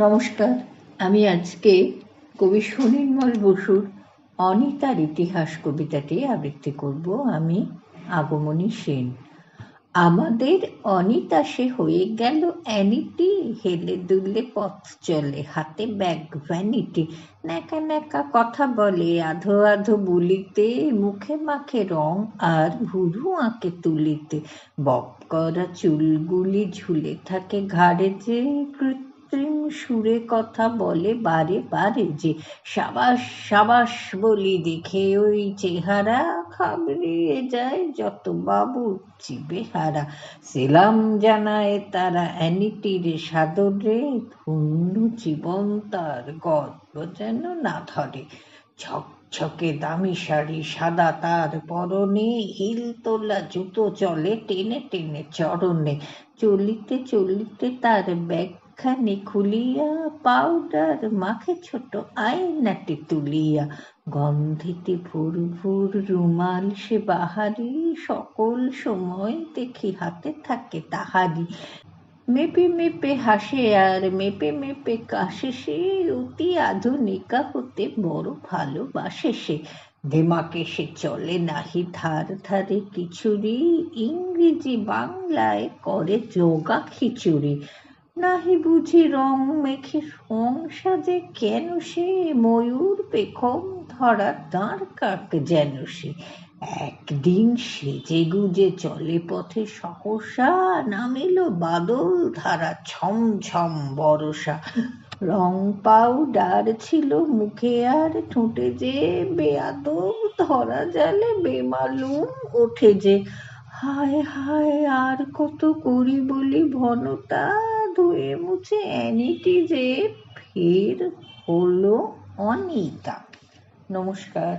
নমস্কার। আমি আজকে কবি সুনির্মল বসুর অনিতার ইতিহাস কবিতাটি আবৃত্তি করব আমি আগমনী সেন। আমাদের অনিতা সে হয়ে গেল অ্যানিটি, হেলে দুলে পথ চলে, হাতে ব্যাগ ভ্যানিটি। ন্যাকা ন্যাকা কথা বলে, আধো আধো বলিতে, মুখে মাখে রং আর ভুরু আঁকে তুলিতে। বক করা চুলগুলি ঝুলে থাকে ঘাড়ে যে কৃত্রিম সুরে কথা বলে, বারে বারে যে সাবাস সাবাস বলি দেখে ওই চেহারা খাবড়িয়ে যায় যত বাবু চিবেহারা। সেলাম জানায় তারা অ্যানিটির সাদরে পূর্ণ জীবন তার গর্ব যেন না ধরে। ঝকঝকে দামি শাড়ি, সাদা তার পরনে, হিল তোলা জুতো চলে টেনে টেনে চরণে। চলিতে চলিতে তার ব্যাগখানি খুলিয়া পাউডার মাখে ছোট আয়নাটি তুলিয়া। গন্ধেতে ভুর ভুর রুমাল সে বাহারি, সকল সময় দেখি হাতে থাকে তাহারি। মেপে মেপে হাসে আর মেপে মেপে কাশে সে, অতি আধুনিকা হতে বড় ভালোবাসে সে। দেমাকে সে চলে নাহি, ধার ধারে কিছুরি ইংরেজি বাংলায় করে যোগা খিচুড়ি। নাহি বুঝি রং মেখে রং সাজে কেন সে? ময়ূর পেখম ধরা দাঁড় কাক যেন সে। একদিন সেজে গুজে চলে পথে সহসা, নামিল বাদল ধারা ছম ছম বরসা। রং পাউডার ছিল মুখে আর ঠোঁটে যে, বেয়াদব ধরা জালে বেমালুম ওঠে যে। হায় হায়, আর কত করি বলি ভনতা? ধুয়ে মুছে অ্যানিটি যে ফের হলো অনিতা। নমস্কার।